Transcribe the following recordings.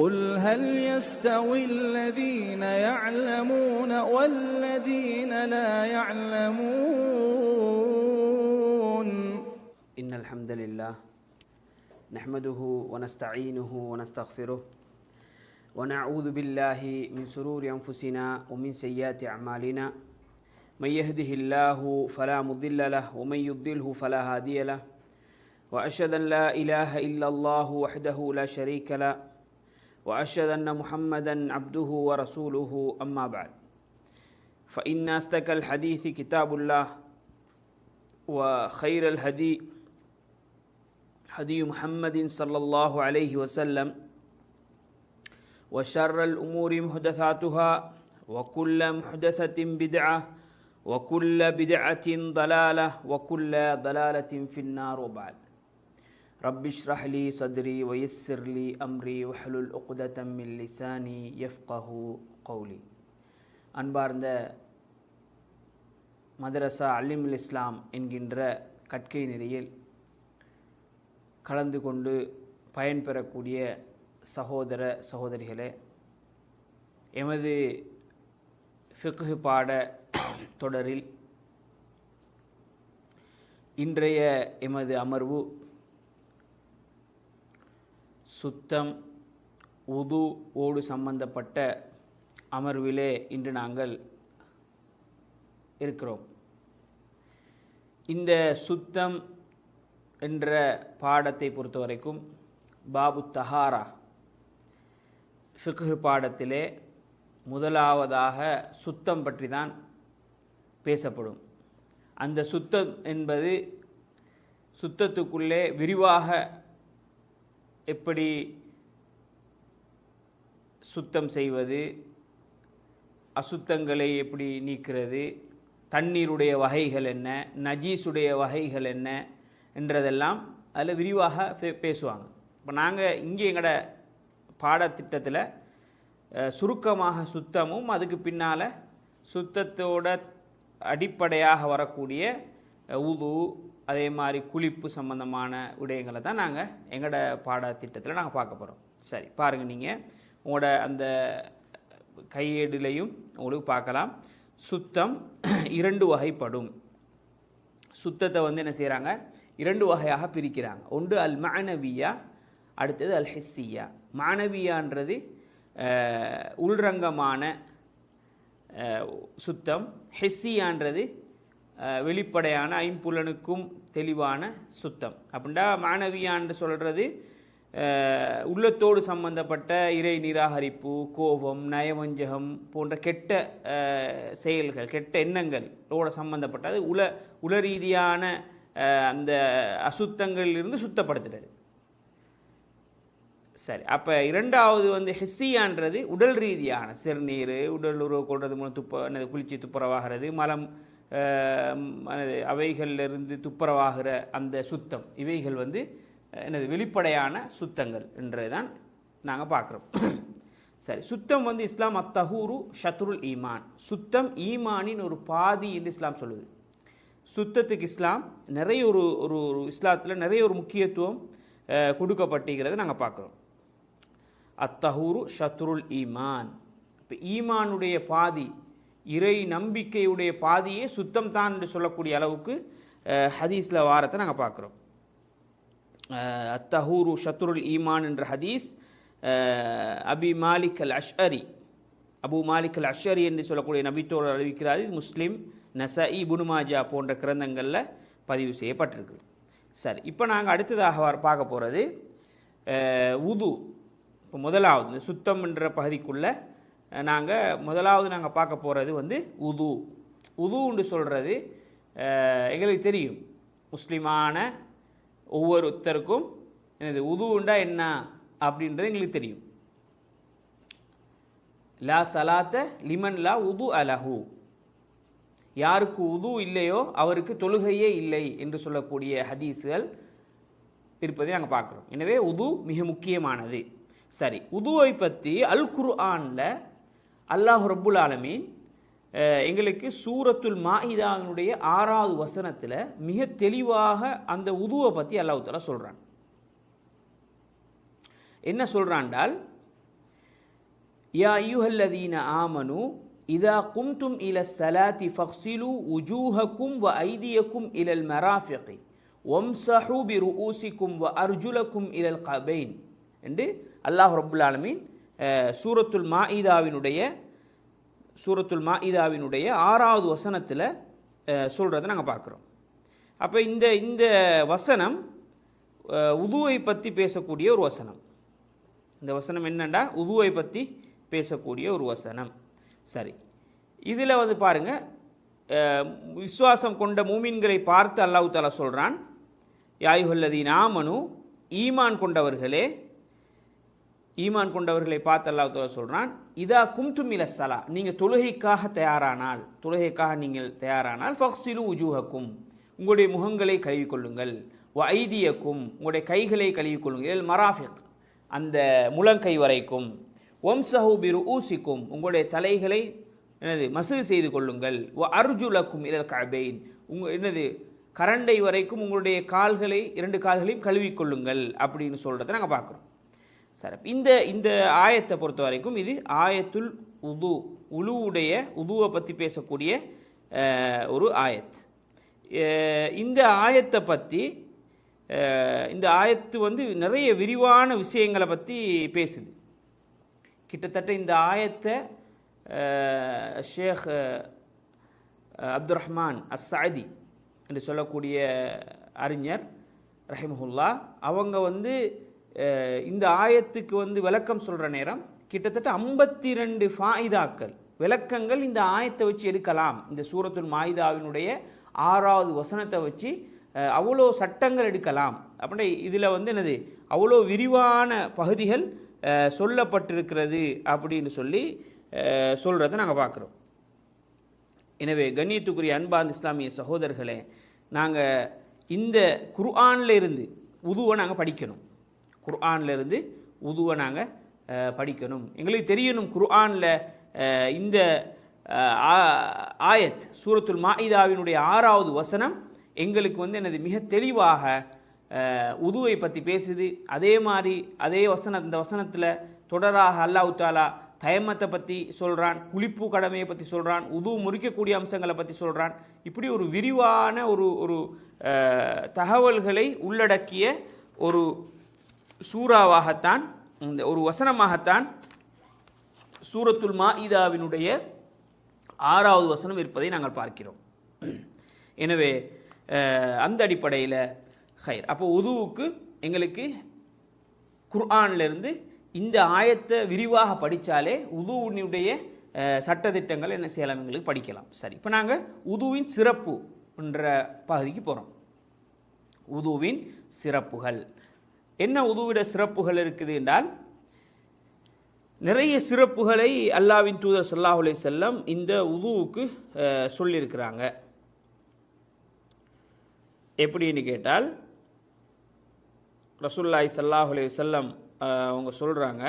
قل هل يستوي الذين يعلمون والذين لا يعلمون؟ إن الحمد لله نحمده ونستعينه ونستغفره ونعوذ بالله من سرور أنفسنا ومن سيئات أعمالنا من يهده الله فلا مضل له ومن يضله فلا هادي له وأشهد أن لا إله إلا الله وحده لا شريك له وأشهد أن محمدا عبده ورسوله أما بعد. فإن أصدق الحديث كتاب الله وخير الهدي هدي محمد صلى الله عليه وسلم وشر الأمور محدثاتها وكل محدثة بدعة وكل بدعة ضلالة وكل ضلالة في النار وبعد. ரப்பிஷ்ரஹ்லி சத்ரி ஒயஸ்ஸிர்லி அம்ரி ஒஹலுல் உக்தத்தம் mill லிசானி எஃப்கஹு கௌலி அன்பார்ந்த மதரசா அலிமுல் இஸ்லாம் என்கின்ற கற்கை நிறையில் கலந்து கொண்டு பயன்பெறக்கூடிய சகோதர சகோதரிகளே எமது ஃபிக்ஹு பாட தொடரில் இன்றைய எமது அமர்வு சுத்தம் உது ஓடு சம்பந்தப்பட்ட அமர்விலே இன்று நாங்கள் இருக்கிறோம். இந்த சுத்தம் என்ற பாடத்தை பொறுத்தவரைக்கும் பாபு தஹாரா ஃபிக்ஹு பாடத்திலே முதலாவதாக சுத்தம் பற்றி தான் பேசப்படும். அந்த சுத்தம் என்பது சுத்தத்துக்குள்ளே விரிவாக எப்படி சுத்தம் செய்வது அசுத்தங்களை எப்படி நீக்கிறது தண்ணீருடைய வகைகள் என்ன நஜீஸுடைய வகைகள் என்ன என்றதெல்லாம் அதில் விரிவாக பே பேசுவாங்க. இப்போ நாங்கள் இங்கே எங்களோட பாடத்திட்டத்தில் சுருக்கமாக சுத்தமும் அதுக்கு பின்னால் சுத்தத்தோட அடிப்படையாக வரக்கூடிய உது அதே மாதிரி குளிப்பு சம்பந்தமான விடயங்களை தான் நாங்கள் எங்களோட பாடத்திட்டத்தில் நாங்கள் பார்க்க போகிறோம் சரி பாருங்கள் நீங்கள் உங்களோட அந்த கையேடுலையும் உங்களுக்கு பார்க்கலாம். சுத்தம் இரண்டு வகைப்படும். சுத்தத்தை வந்து என்ன செய்கிறாங்க இரண்டு வகையாக பிரிக்கிறாங்க. ஒன்று அல் மானவியா அடுத்தது அல் ஹெஸ்ஸியா மாணவியான்றது உள்ரங்கமான சுத்தம். ஹெஸ்ஸியான்றது வெளிப்படையான ஐம்புலனுக்கும் தெளிவான சுத்தம். அப்படின்னா மாணவியான்னு சொல்கிறது உள்ளத்தோடு சம்பந்தப்பட்ட இறை நிராகரிப்பு கோபம் நயவஞ்சகம் போன்ற கெட்ட செயல்கள் கெட்ட எண்ணங்களோட சம்பந்தப்பட்டது உல உல ரீதியான அஹ், அந்த அசுத்தங்களிலிருந்து சுத்தப்படுத்துறது. சரி அப்போ இரண்டாவது வந்து ஹெஸ்ஸியான்றது உடல் ரீதியான சிறுநீர் உடல் உறவு கொள்வது மூலம் துப்ப என்னது குளிச்சு துப்புரவாகிறது மலம் அவைகளிலிருந்து துப்புரவாகிற அந்த சுத்தம். இவைகள் வந்து எனது என்னது வெளிப்படையான சுத்தங்கள் என்றதுதான் நாங்கள் பார்க்குறோம். சரி சுத்தம் வந்து இஸ்லாம் அத்தஹூரு ஷத்ருல் ஈமான். சுத்தம் ஈமானின் ஒரு பாதி என்று இஸ்லாம் சொல்லுது. சுத்தத்துக்கு இஸ்லாம் நிறைய ஒரு ஒரு ஒரு இஸ்லாத்தில் நிறைய ஒரு முக்கியத்துவம் அஹ், கொடுக்கப்பட்டிருக்கிறத நாங்கள் பார்க்குறோம். அத்தஹூரு ஷத்ருல் ஈமான். இப்போ ஈமானுடைய பாதி இறை நம்பிக்கையுடைய பாதியே சுத்தம் தான் என்று சொல்லக்கூடிய அளவுக்கு ஹதீஸில் வாரத்தை நாங்கள் பார்க்குறோம். அத்தஹூரு ஷத்ருல் ஈமான் என்ற ஹதீஸ் அபி மாலிக் அல் அஷ்அரி அபு மாலிக் அல் அஷ்அரி என்று சொல்லக்கூடிய நபித்தோடு அறிவிக்கிறார். இது முஸ்லீம் நசஇ புனுமாஜா போன்ற கிரந்தங்களில் பதிவு செய்யப்பட்டிருக்கு. சரி இப்போ நாங்கள் அடுத்ததாக பார்க்க போகிறது உது இப்போ முதலாவது சுத்தம் என்ற பகுதிக்குள்ளே நாங்கள் முதலாவது நாங்கள் பார்க்க போகிறது வந்து உது. உதுன்னு சொல்கிறது எங்களுக்கு தெரியும். முஸ்லீமான ஒவ்வொருத்தருக்கும் எனது உதுண்டா என்ன அப்படின்றது எங்களுக்கு தெரியும். லா சலாத்த லிமன் லா உது அலஹு. யாருக்கு உது இல்லையோ அவருக்கு தொழுகையே இல்லை என்று சொல்லக்கூடிய ஹதீஸ்கள் இருப்பதை நாங்கள் பார்க்குறோம். எனவே உது மிக முக்கியமானது. சரி உதுவை பற்றி அல் குர்ஆனில் அல்லாஹ் ரப்புல் ஆலமீன் எங்களுக்கு சூரத்துல் மாஹிதாவினுடைய ஆறாவது வசனத்தில் மிக தெளிவாக அந்த உதுவை பற்றி அல்லாஹ் தஆலா சொல்கிறான் என்ன சொல்கிறான்டால் யா ஐயுஹல்லதீன ஆமனு இதா கும்தும் இல சலாத்தி ஃபக்ஸிலு உஜூஹக்கும் வ ஐதியக்கும் இலல் மராஃபிகி ஒம்சஹு பி ருஊசிக்கும் வ அர்ஜுலக்கும் இலல் கபெயின் என்று அல்லாஹ் ரபுல் ஆலமீன் சூரத்துல் சூரத்துல் மாஇதாவினுடைய சூரத்துல் மாஇதாவினுடைய ஆறாவது வசனத்தில் சொல்கிறத நாங்கள் பார்க்குறோம் அப்போ இந்த இந்த வசனம் உதுவை பற்றி பேசக்கூடிய ஒரு வசனம். இந்த வசனம் என்னண்டா? உதுவை பற்றி பேசக்கூடிய ஒரு வசனம். சரி. இதில் வந்து பாருங்கள் விசுவாசம் கொண்ட மூமின்களை பார்த்து அல்லாஹு தாலா சொல்கிறான் யாயுஹல்லதீன் நாமனு ஈமான் கொண்டவர்களே ஈமான் கொண்டவர்களை பார்த்து அல்லாஹ் சொல்கிறான் இதா கும்தும் இல சலா நீங்கள் தொழுகைக்காக தயாரானால் தொழுகைக்காக நீங்கள் தயாரானால் ஃபக்சிலு உஜூஹக்கும். உங்களுடைய முகங்களை கழுவிக்கொள்ளுங்கள். வ ஐதியக்கும். உங்களுடைய கைகளை கழுவிக்கொள்ளுங்கள். இல் மராஃபிக். அந்த முழங்கை வரைக்கும். ஒம்சஹு பிரு ஊசிக்கும் உங்களுடைய தலைகளை என்னது மசூது செய்து கொள்ளுங்கள். வ அர்ஜுலக்கும் இலல் கபெயின் உங்கள் என்னது கரண்டை வரைக்கும் உங்களுடைய கால்களை இரண்டு கால்களையும் கழுவிக்கொள்ளுங்கள் அப்படின்னு சொல்கிறத நாங்கள் பார்க்குறோம். சரி இந்த இந்த ஆயத்தை பொறுத்த வரைக்கும் இது ஆயத்துல் உது உலுவுடைய உதுவை பற்றி பேசக்கூடிய ஒரு ஆயத். இந்த ஆயத்தை பற்றி இந்த ஆயத்து வந்து நிறைய விரிவான விஷயங்களை பற்றி பேசுது. கிட்டத்தட்ட இந்த ஆயத்தை ஷேக் அப்துல் ரஹ்மான் அஸ் என்று சொல்லக்கூடிய அறிஞர் ரஹிமஹுல்லா அவங்க வந்து இந்த ஆயத்துக்கு வந்து விளக்கம் சொல்கிற நேரம் கிட்டத்தட்ட ஐம்பத்தி ரெண்டு ஃபாயிதாக்கள். விளக்கங்கள் இந்த ஆயத்தை வச்சு எடுக்கலாம். இந்த சூரத்துல் மாயிதாவினுடைய ஆறாவது வசனத்தை வச்சு அவ்வளோ சட்டங்கள் எடுக்கலாம். அப்படின்னா இதில் வந்து என்னது? அவ்வளோ விரிவான பகுதிகள் சொல்லப்பட்டிருக்கிறது அப்படின்னு சொல்லி சொல்கிறத நாங்கள் பார்க்குறோம் எனவே கண்ணியத்துக்குரிய அன்பார்ந்த இஸ்லாமிய சகோதரர்களே நாங்கள் இந்த குர்ஆன்ல இருந்து உதுவை நாங்கள் படிக்கணும். குர்ஆன்லேருந்து உதுவை நாங்கள் படிக்கணும். எங்களுக்கு தெரியணும் குர்ஆனில் இந்த ஆ- ஆயத் சூரத்துல் மாஇதாவினுடைய ஆறாவது வசனம் எங்களுக்கு வந்து எனது மிக தெளிவாக உதுவை பற்றி பேசுது. அதே மாதிரி அதே வசனம் இந்த வசனத்தில் தொடராக அல்லாஹ் தாலா தயமத்தை பற்றி சொல்கிறான் குளிப்பு கடமையை பற்றி சொல்கிறான் உது முறிக்கக்கூடிய அம்சங்களை பற்றி சொல்கிறான் இப்படி ஒரு விரிவான ஒரு ஒரு தகவல்களை உள்ளடக்கிய ஒரு சூறாவாகத்தான் இந்த ஒரு வசனமாகத்தான் சூரத்துல் மாஇதாவினுடைய ஆறாவது வசனம் இருப்பதை நாங்கள் பார்க்கிறோம். எனவே அந்த அடிப்படையில் ஹைர். அப்போ உதுவுக்கு எங்களுக்கு குர்ஆன்லேருந்து இந்த ஆயத்தை விரிவாக படித்தாலே உதுவினுடைய சட்டத்திட்டங்கள் என்ன செய்யலாம் எங்களுக்கு படிக்கலாம். சரி இப்போ நாங்கள் உதுவின் சிறப்பு என்ற பகுதிக்கு போகிறோம் உதுவின் சிறப்புகள். என்ன உதவிட சிறப்புகள் இருக்குது என்றால் நிறைய சிறப்புகளை அல்லாவின் தூதர் சல்லாஹுலே செல்லம் இந்த உதுவுக்கு சொல்லியிருக்கிறாங்க. எப்படின்னு கேட்டால் ரசுல்லாய் சல்லாஹுலே செல்லம் அவங்க சொல்கிறாங்க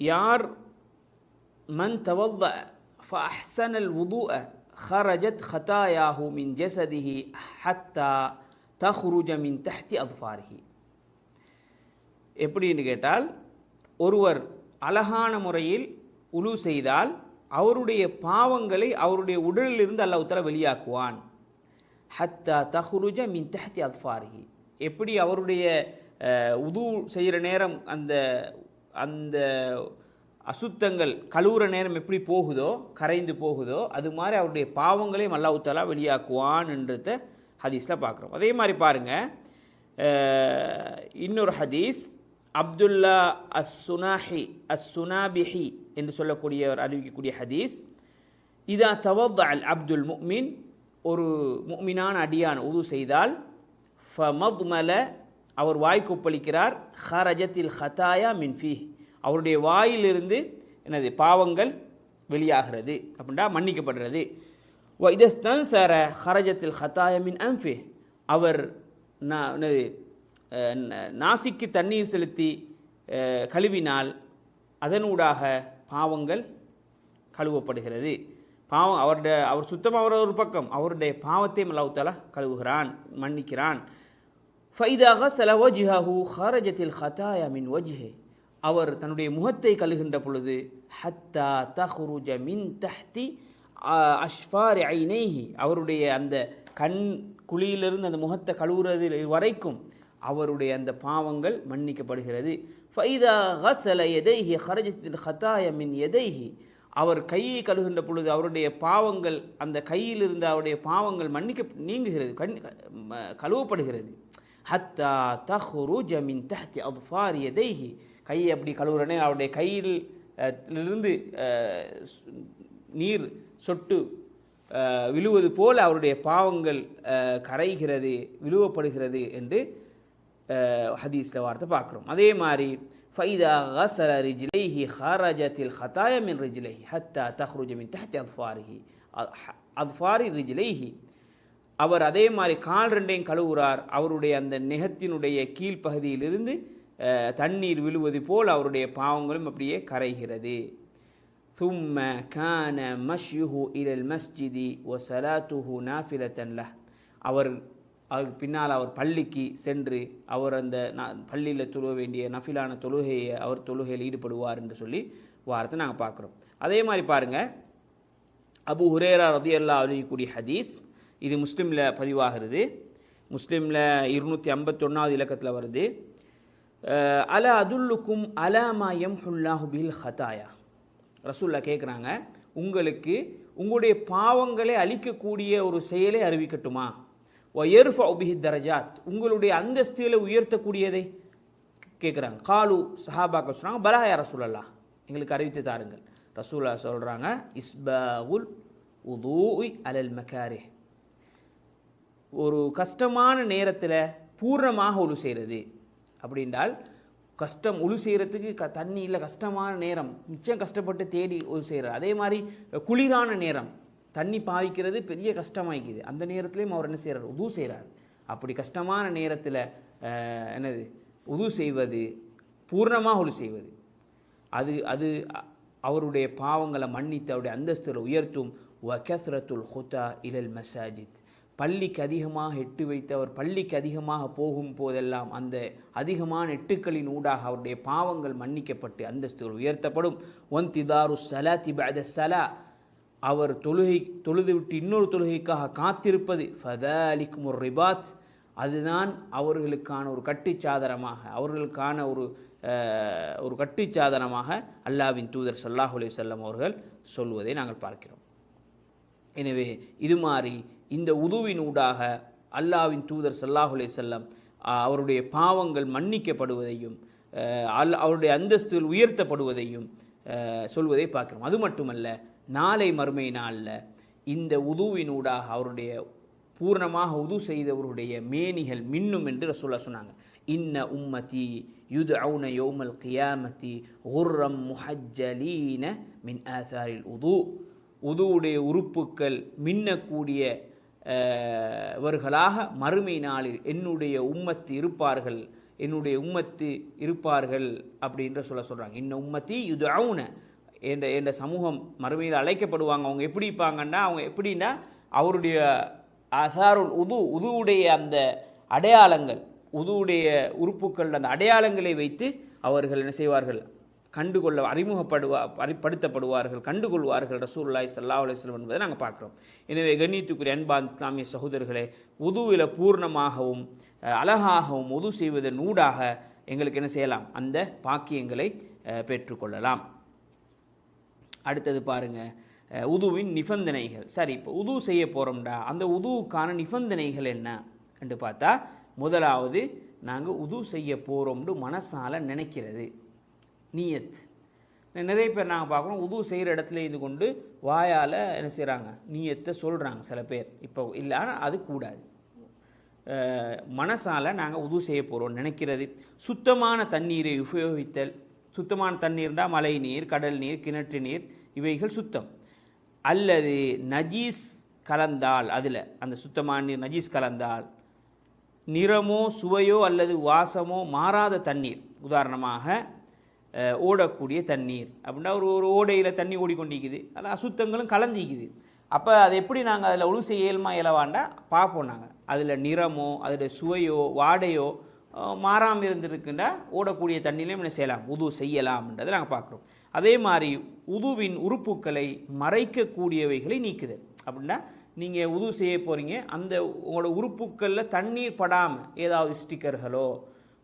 யார் மன் தவத ஃபஹ்சனல் உது ஹரஜத் ஹதாயாஹு மின் ஜெசதிஹி ஹத்தா தஹ்ரூஜ மின் தஹ்தி அத்ஃபாரிஹி. எப்படின்னு கேட்டால் ஒருவர் அழகான முறையில் உழு செய்தால் அவருடைய பாவங்களை அவருடைய உடலிலிருந்து அல்ல உத்தர வெளியாக்குவான். ஹத்தா தஹ்ருஜ மின் தஹ்தி அத்ஃபாரிஹி. எப்படி அவருடைய உது செய்கிற நேரம் அந்த அந்த அசுத்தங்கள் கழுவுற நேரம் எப்படி போகுதோ கரைந்து போகுதோ அது மாதிரி அவருடைய பாவங்களையும் அல்லாஹ் வெளியாக்குவான் என்றதை ஹதீஸில் பார்க்குறோம். அதே மாதிரி பாருங்கள் இன்னொரு ஹதீஸ் அப்துல்லா அஸ் சுனாஹி அஸ் சுனாபிஹி என்று சொல்லக்கூடியவர் அறிவிக்கக்கூடிய ஹதீஸ். இதா தவத் அல் அப்துல் முக்மின் ஒரு முக்மினான அடியான் உது செய்தால் ஃபமத்மல அவர் வாய் கொப்பளிக்கிறார் ஹரஜத்தில் ஹதாயா மின்ஃபி அவருடைய வாயிலிருந்து எனது பாவங்கள் வெளியாகிறது அப்படின்னா மன்னிக்கப்படுறது இதன் சேர ஹரஜத்தில் ஹதாயமின் அம்ஃபே அவர் என்னது நாசிக்கு தண்ணீர் செலுத்தி கழுவினால் அதனூடாக பாவங்கள் கழுவப்படுகிறது. பாவம் அவருடைய அவர் சுத்தமாக ஒரு பக்கம். அவருடைய பாவத்தையும் அல்லாஹ் கழுவுகிறான் மன்னிக்கிறான். ஃபைதாக செல வஜ்ஹஹு ஹரஜத்தில் ஹதாயமின் ஒஜிஹே அவர் தன்னுடைய முகத்தை கழுகின்ற பொழுது ஹத்தா தஹ்ருஜ மின் தஹ்தி அஷ்ஃபார் ஐனைஹி அவருடைய அந்த கண் குழியிலிருந்து அந்த முகத்தை கழுவுறது வரைக்கும் அவருடைய அந்த பாவங்கள் மன்னிக்கப்படுகிறது. ஃபைதா ஹசல எதைஹி ஹரஜத்தின் ஹதாய மின் எதைஹி அவர் கையை கழுகின்ற பொழுது அவருடைய பாவங்கள் அந்த கையில் அவருடைய பாவங்கள் மன்னிக்க நீங்குகிறது கண் ம- கழுவப்படுகிறது. ஹத்தா தஹ்ரு ஜமின் தஹ்தி அஃபார் எதைஹி கையை அப்படி கழுவுறனே அவருடைய கையில் இருந்து நீர் சொட்டு விழுவது போல் அவருடைய பாவங்கள் கரைகிறது விழுவப்படுகிறது என்று ஹதீஸில் வார்த்தை பார்க்குறோம். அதே மாதிரி ஃபைதா ஹசர ரிஜிலைஹி ஹாராஜத்தில் ஹத்தாயமின் ரிஜிலைஹி ஹத்தா தஹ்ருஜமின் தஹத் அத்ஃபாரிஹி. அத்ஃபாரி ரிஜிலைஹி. அவர் அதே மாதிரி கால் ரெண்டையும் கழுவுறார். அவருடைய அந்த நெகத்தினுடைய கீழ்ப்பகுதியிலிருந்து தண்ணீர் விழுவது போல் அவருடைய பாவங்களும் அப்படியே கரைகிறது. ثم كان مشيه إلى المسجد وصلاته نافلة له அவர் அவர் பின்னால் அவர் பள்ளிக்கு சென்று அவர் அந்த பள்ளியில் தொழுக வேண்டிய நஃபிலான தொழுகையை அவர் தொழுகையில் ஈடுபடுவார் என்று சொல்லி வாரத்தை நாங்கள் பார்க்குறோம் அதே மாதிரி பாருங்கள் அபு ஹுரேரா ரதியல்லா அழியக்கூடிய ஹதீஸ் இது முஸ்லீமில் பதிவாகிறது முஸ்லீமில் இருநூற்றி ஐம்பத்தொன்னாவது இலக்கத்தில் வருது அஹ், அல அதுல்லுக்கும் அலாமா எம்ஹுல்லாஹு பில் ஹதாயா ரசூல்லா கேட்குறாங்க உங்களுக்கு உங்களுடைய பாவங்களை அழிக்கக்கூடிய ஒரு செயலை அறிவிக்கட்டுமா? ஒயர்ஃப உபிஹி தரஜாத் உங்களுடைய அந்தஸ்தியில் உயர்த்தக்கூடியதை கேட்குறாங்க காலு சஹாபாக்கள் சொல்கிறாங்க பலாயா ரசூலல்லா எங்களுக்கு அறிவித்து தாருங்கள். ரசூலா சொல்கிறாங்க இஸ்பாவுல் உதூய் அலல் மக்காரே ஒரு கஷ்டமான நேரத்தில் பூர்ணமாக ஒழு செய்கிறது அப்படின்றால் கஷ்டம் உழு செய்கிறதுக்கு க தண்ணி இல்லை கஷ்டமான நேரம். மிச்சம் கஷ்டப்பட்டு தேடி உழு செய்கிறார் அதே மாதிரி குளிரான நேரம். தண்ணி பாவிக்கிறது பெரிய கஷ்டமாய்க்குது. அந்த நேரத்துலையும் அவர் என்ன செய்கிறார் உது செய்கிறார் அப்படி கஷ்டமான நேரத்தில் என்னது? உது செய்வது பூர்ணமாக உழு செய்வது. அது அது அவருடைய பாவங்களை மன்னித்து அவருடைய அந்தஸ்தில் உயர்த்தும். கஸ்ரத்துல் ஹுதா இலல் மசாஜித். பள்ளிக்கு அதிகமாக எட்டு வைத்து அவர் பள்ளிக்கு அதிகமாக போகும் போதெல்லாம் அந்த அதிகமான எட்டுக்களின் ஊடாக அவருடைய பாவங்கள் மன்னிக்கப்பட்டு அந்தஸ்துகள் உயர்த்தப்படும். ஒன் திதாரு சலா திபத சலா. அவர் தொழுகை தொழுது விட்டு இன்னொரு தொழுகைக்காக காத்திருப்பது. ஃபதாலிக்கும் ஒரு ரிபாத். அதுதான் அவர்களுக்கான ஒரு கட்டுச்சாதனமாக அவர்களுக்கான ஒரு ஒரு கட்டுச்சாதனமாக அல்லாவின் தூதர் சல்லாஹ் அலி செல்லம் அவர்கள் சொல்வதை நாங்கள் பார்க்கிறோம். எனவே இது மாதிரி இந்த உதுவினூடாக அல்லாவின் தூதர் சல்லாஹுலே செல்லம் அவருடைய பாவங்கள் மன்னிக்கப்படுவதையும் அல் அவருடைய அந்தஸ்துகள் உயர்த்தப்படுவதையும் சொல்வதை பார்க்கிறோம். அது மட்டுமல்ல நாளை மறுமை நாளில் இந்த உதுவினூடாக அவருடைய பூர்ணமாக உது செய்தவருடைய மேனிகள் மின்னும் என்று ரசூல்லா சொன்னாங்க. இன்ன உம்மதி யுது அவுன யோமல் கியாமதி உர்ரம் முஹஜலீன மின் ஆசாரில் உது. உதுவுடைய உறுப்புக்கள் மின்னக்கூடிய அஹ், வர்களாக மறுமை நாளில் என்னுடைய உம்மத்து இருப்பார்கள் என்னுடைய உம்மத்து இருப்பார்கள் அப்படின்ற சொல்ல சொல்கிறாங்க இன்ன உம்மத்தி இது அவுன என்ற என்ற சமூகம் மறுமையில் அழைக்கப்படுவாங்க. அவங்க எப்படி இருப்பாங்கன்னா அவங்க எப்படின்னா அவருடைய அசாருள் உது உதுவுடைய அந்த அடையாளங்கள் உதுவுடைய உறுப்புக்கள் அந்த அடையாளங்களை வைத்து அவர்கள் என்ன செய்வார்கள்? கண்டுகொள்ள அறிமுகப்படுவா அறிப்படுத்தப்படுவார்கள் கண்டுகொள்வார்கள் ரசூல்லாய் சல்லா அலைஹி என்பதை நாங்கள் பார்க்குறோம். எனவே கண்ணியத்துக்குரிய அன்பான் இஸ்லாமிய சகோதரர்களே உதுவில் பூர்ணமாகவும் அழகாகவும் உது செய்வதன் ஊடாக எங்களுக்கு என்ன செய்யலாம்? அந்த பாக்கியங்களை பெற்றுக்கொள்ளலாம். அடுத்தது பாருங்கள் உதுவின் நிபந்தனைகள். சரி இப்போ உது செய்ய போகிறோம்டா அந்த உதுவுக்கான நிபந்தனைகள் என்ன? என்று பார்த்தா முதலாவது நாங்கள் உது செய்ய போகிறோம்னு மனசால் நினைக்கிறது. நீயத். நிறைய பேர் நாங்கள் பார்க்குறோம் உது செய்கிற இடத்துல இருந்து கொண்டு வாயால் என்ன செய்கிறாங்க நீயத்தை சொல்கிறாங்க சில பேர். இப்போ இல்லை ஆனால் அது கூடாது. மனசால் நாங்கள் உது செய்ய போகிறோம் நினைக்கிறது. சுத்தமான தண்ணீரை உபயோகித்தல். சுத்தமான தண்ணீர்னா மழை நீர் கடல் நீர் கிணற்று நீர் இவைகள் சுத்தம். அல்லது நஜீஸ் கலந்தால் அதில் அந்த சுத்தமான நீர் நஜீஸ் கலந்தால் நிறமோ சுவையோ அல்லது வாசமோ மாறாத தண்ணீர். உதாரணமாக ஓடக்கூடிய தண்ணீர் அப்படின்னா ஒரு ஒரு ஓடையில் தண்ணி ஓடிக்கொண்டிருக்குது அதில் அசுத்தங்களும் கலந்திக்குது அப்போ அதை எப்படி நாங்கள் அதில் ஒழு செய்ய இயல்மா இயலவாண்டா? பார்ப்போம் நாங்கள் அதில் நிறமோ அதில் சுவையோ வாடையோ மாறாமல் இருந்திருக்கின்றா ஓடக்கூடிய தண்ணியிலையும் என்ன செய்யலாம். உது செய்யலாம்ன்றதை நாங்கள் பார்க்குறோம். அதே மாதிரி உதுவின் உறுப்புக்களை மறைக்கக்கூடியவைகளை நீக்குது அப்படின்னா நீங்கள் உது செய்ய போகிறீங்க அந்த உங்களோட உறுப்புக்களில் தண்ணீர் படாமல் ஏதாவது ஸ்டிக்கர்களோ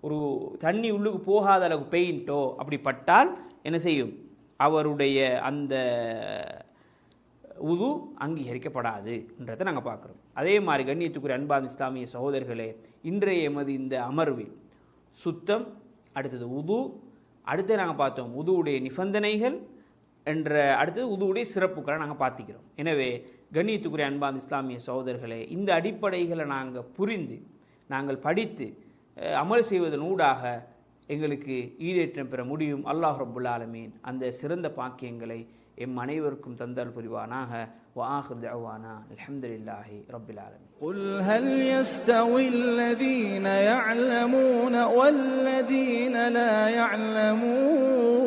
ஒரு தண்ணி உள்ளுக்கு போகாத அளவுக்கு பெயிண்ட்டோ அப்படி பட்டால் என்ன செய்யும்? அவருடைய அந்த உது அங்கீகரிக்கப்படாதுன்றதை நாங்கள் பார்க்குறோம். அதே மாதிரி கண்ணியத்துக்குரிய அன்பான் இஸ்லாமிய சகோதரர்களே இன்றைய எமது இந்த அமர்வில் சுத்தம் அடுத்தது உது அடுத்து நாங்கள் பார்த்தோம் உதுவுடைய நிபந்தனைகள் என்ற அடுத்தது உதுவுடைய சிறப்புகளை நாங்கள் பார்த்திக்கிறோம். எனவே கண்ணியத்துக்குரிய அன்பான் இஸ்லாமிய சகோதரர்களே இந்த அடிப்படைகளை நாங்கள் புரிந்து நாங்கள் படித்து அமல் செய்வதன் ஊடாக எங்களுக்கு ஈடேற்றம் பெற முடியும் அல்லாஹ் ரப்புல் ஆலமீன் அந்த சிறந்த பாக்கியங்களை எம் அனைவருக்கும் தந்தல் புரிவானாக வாஹிர் தவானா அல்ஹம்துலில்லாஹி ரப்பில் ஆலமீன் قل هل يستوي الذين يعلمون والذين لا يعلمون